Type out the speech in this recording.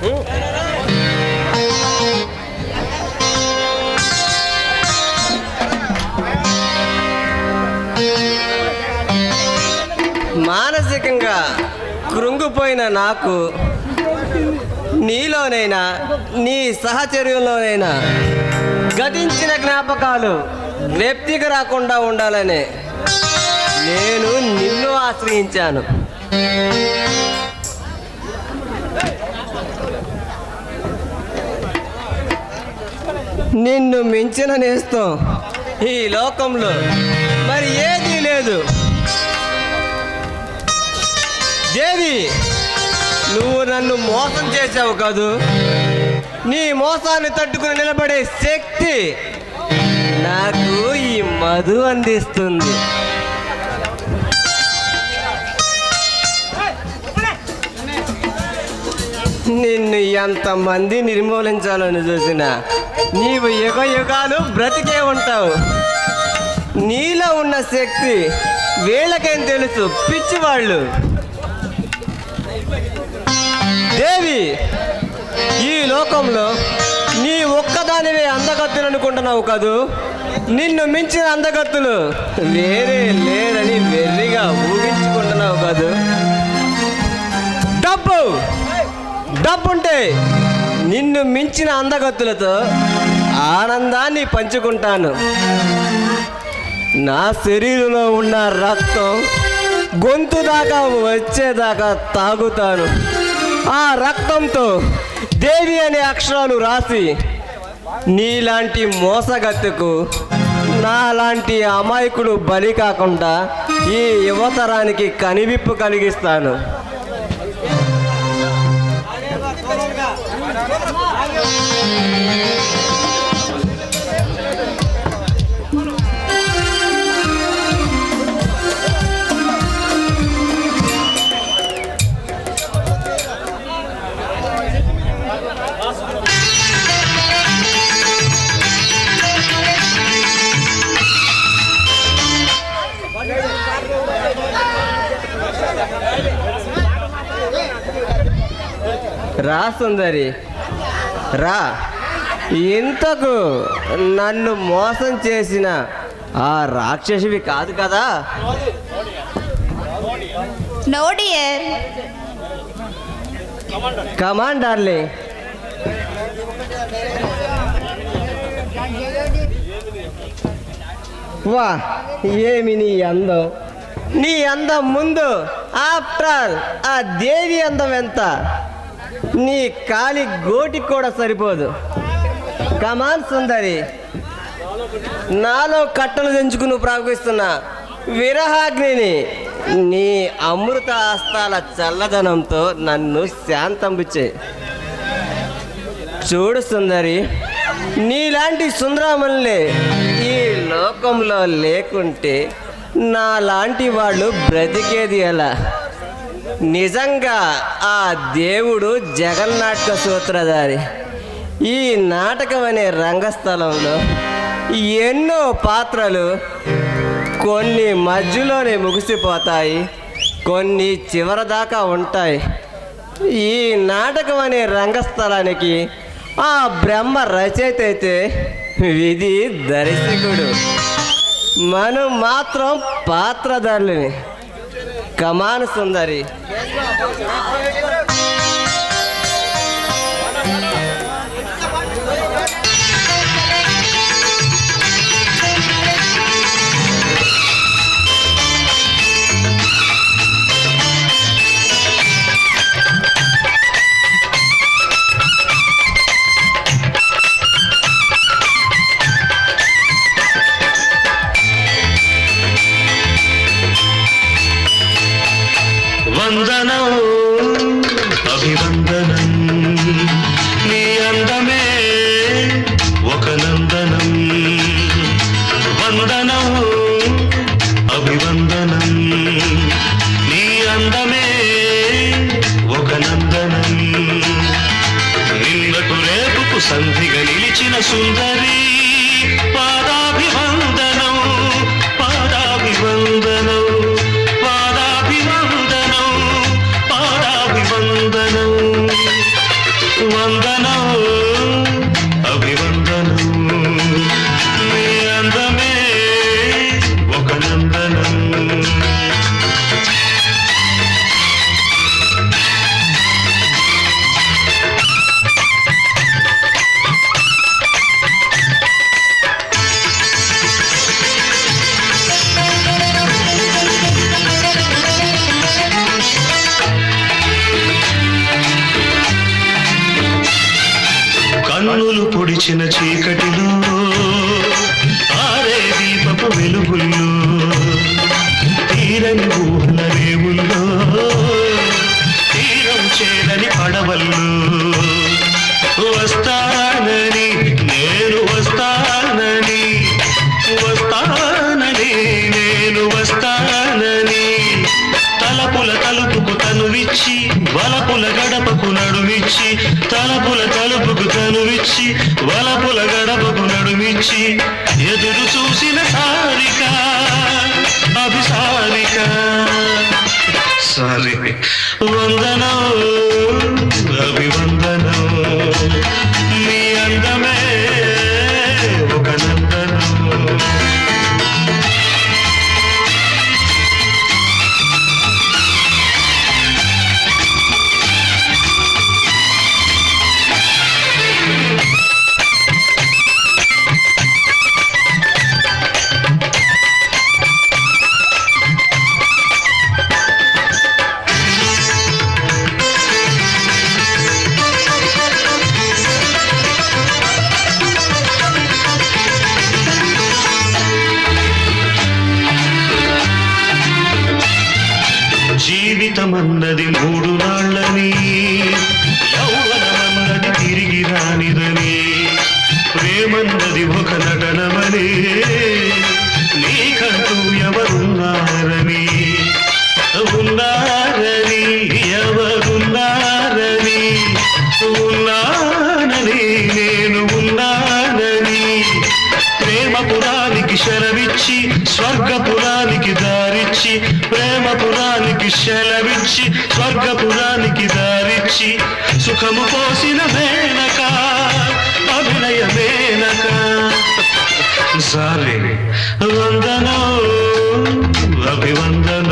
Who? మానసికంగా కృంగిపోయిన నాకు నీలోనైనా నీ సహచర్యంలోనైనా గతించిన జ్ఞాపకాలు వ్యక్తికి రాకుండా ఉండాలని నేను నిన్ను ఆశ్రయించాను. నిన్ను మించిన నేస్తం ఈ లోకంలో మరి ఏదీ లేదు. దేవి నువ్వు నన్ను మోసం చేసావు కాదు. నీ మోసాన్ని తట్టుకుని నిలబడే శక్తి నాకు ఈ మధు అందిస్తుంది. నిన్ను ఎంతమంది నిర్మూలించాలని చూసినా నీవు యుగ యుగాలు బ్రతికే ఉంటావు. నీలో ఉన్న శక్తి వీళ్ళకేం తెలుసు? పిచ్చివాళ్ళు. దేవి ఈ లోకంలో నీ ఒక్కదానివే అందగత్తులు అనుకుంటున్నావు కదూ? నిన్ను మించిన అందగత్తులు వేరే లేరని వెర్రిగా ఊహించుకుంటున్నావు కదూ? డబ్బు డబ్బుంటే నిన్ను మించిన అందగత్తులతో ఆనందాన్ని పంచుకుంటాను. నా శరీరంలో ఉన్న రక్తం గొంతు దాకా వచ్చేదాకా తాగుతాను. ఆ రక్తంతో దేవి అనే అక్షరాలు రాసి నీలాంటి మోసగత్తెకు నాలాంటి అమాయకుడు బలి కాకుండా ఈ యువతరానికి కనివిప్పు కలిగిస్తాను. రా సుందరి. రా. ఇంతకు నన్ను మోసం చేసిన ఆ రాక్షసివి కాదు కదా? నో డియర్ కమాన్ డార్లింగ్ వా ఏమి నీ అందం? నీ అందం ముందు ఆఫ్టర్ ఆ దేవి అందం ఎంత? నీ కాలి గోటికి కూడా సరిపోదు. Come on Sundari. నాలో కట్టలు తెంచుకుని ప్రాపిస్తున్నా విరహాగ్నిని నీ అమృత హస్తాల చల్లదనంతో నన్ను శాంతంపిచ్చే చూడు సుందరి నీలాంటి సుందరమల్ని ఈ లోకంలో లేకుంటే నాలాంటి వాళ్ళు బ్రతికేది ఎలా? నిజంగా ఆ దేవుడు జగన్నాటక సూత్రధారి. ఈ నాటకం అనే రంగస్థలంలో ఎన్నో పాత్రలు కొన్ని మధ్యలోనే ముగిసిపోతాయి కొన్ని చివరిదాకా ఉంటాయి. ఈ నాటకం అనే రంగస్థలానికి ఆ బ్రహ్మ రచయిత అయితే విధి దర్శకుడు. మనం మాత్రం పాత్రధారులని కమాన్ సుందరి. 不要抢啊 వందనం అభివందనం. నీ అందమే ఒక నందనం. వందనం అభివందనం. నీ అందమే ఒక నందనం. నిన్నకు రేపుకు సంధిగా నిలిచిన సుందరి పాదాభివందనం వస్తానని. తలపుల తలుపుకు తనువిచ్చి వలపుల గడపకు నడుమిచ్చి తలపుల తలుపుకు తనువిచ్చి వలపుల గడపకు నడుమిచ్చి ఎదురు చూసిన సారిక అభిసారిక. సారీ వందనం ప్రేమపురానికి శలవిచ్చి స్వర్గపురానికి దారిచ్చి సుఖము పోసిన మేనక అభినయ మేనక. సారే. వందనో అభివందనం.